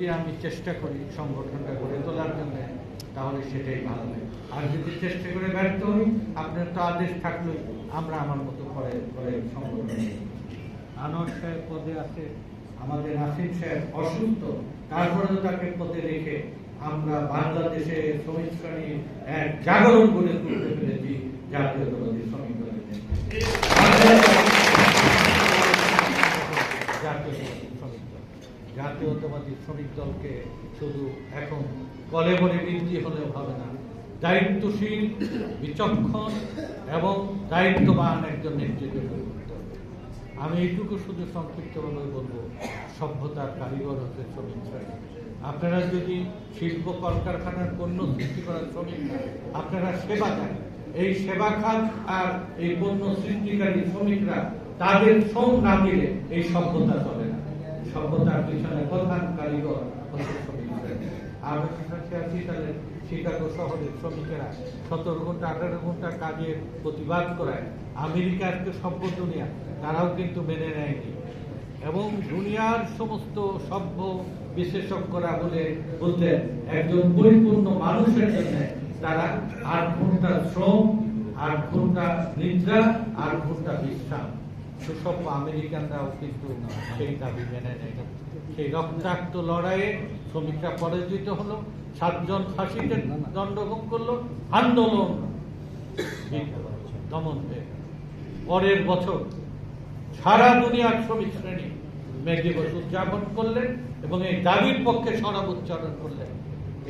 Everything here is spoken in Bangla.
যদি আমি চেষ্টা করি সংগঠনটা গড়ে তোলার জন্য, তাহলে সেটাই ভালো হয় আর যদি চেষ্টা করে ব্যর্থ হই, আপনার তো আদেশ থাকলে আমরা আমার মতো করে করে সংগঠন আনোয়ার সাহেব পদে আছে, আমাদের নাসিম সাহেব অসুস্থ তারপরেও তাকে পদে রেখে আমরা বাংলাদেশে শ্রমিক শ্রেণির এক জাগরণ গড়ে তুলতে পেরেছি জাতীয়তাবাদী শ্রমিক জাতীয়তাবাদী শ্রমিক দলকে শুধু এখন কলে বলে বৃদ্ধি হলেও হবে না, দায়িত্বশীল, বিচক্ষণ এবং দায়িত্ববান একজন নেতৃত্ব গড়ে তুলতে হবে। আমি এইটুকু শুধু সংক্ষিপ্তভাবে বলব, সভ্যতার কারিগর হচ্ছে শ্রমিক আপনারা যদি শিল্প কলকারখানার পণ্য সৃষ্টি করার শ্রমিক, আপনারা সেবা দেন এই সেবা খাত আর এই পণ্য সৃষ্টিকারী শ্রমিকরা তাদের শ্রম না দিলে এই সভ্যতা চলে না। সভ্যতার পিছনে প্রধান কারিগর আছি, তাহলে শিকাগো শহরের শ্রমিকেরা সতেরো আঠারো ঘণ্টা কাজের প্রতিবাদ করায়। আমেরিকার সভ্য দুনিয়া, তারাও কিন্তু মেনে নেয়নি। এবং দুনিয়ার সমস্ত সভ্য বিশেষজ্ঞরা বলে বলতেন, একজন পরিপূর্ণ মানুষের জন্য তারা আট ঘণ্টা শ্রম, আট ঘণ্টা নিদ্রা, আট ঘণ্টা বিশ্রাম। সুসভ্য আমেরিকানরাও কিন্তু সেই দাবি মেনে নেয়। সেই রক্তাক্ত লড়াইয়ে শ্রমিকরা পরাজিত হলো, সাতজন ফাঁসিতে দণ্ডভোগ করল, আন্দোলন দমন পরের বছর সারা দুনিয়ার শ্রমিক শ্রেণি মে দিবস উদযাপন করলেন এবং এই দাবির পক্ষে সরব উচ্চারণ করলেন।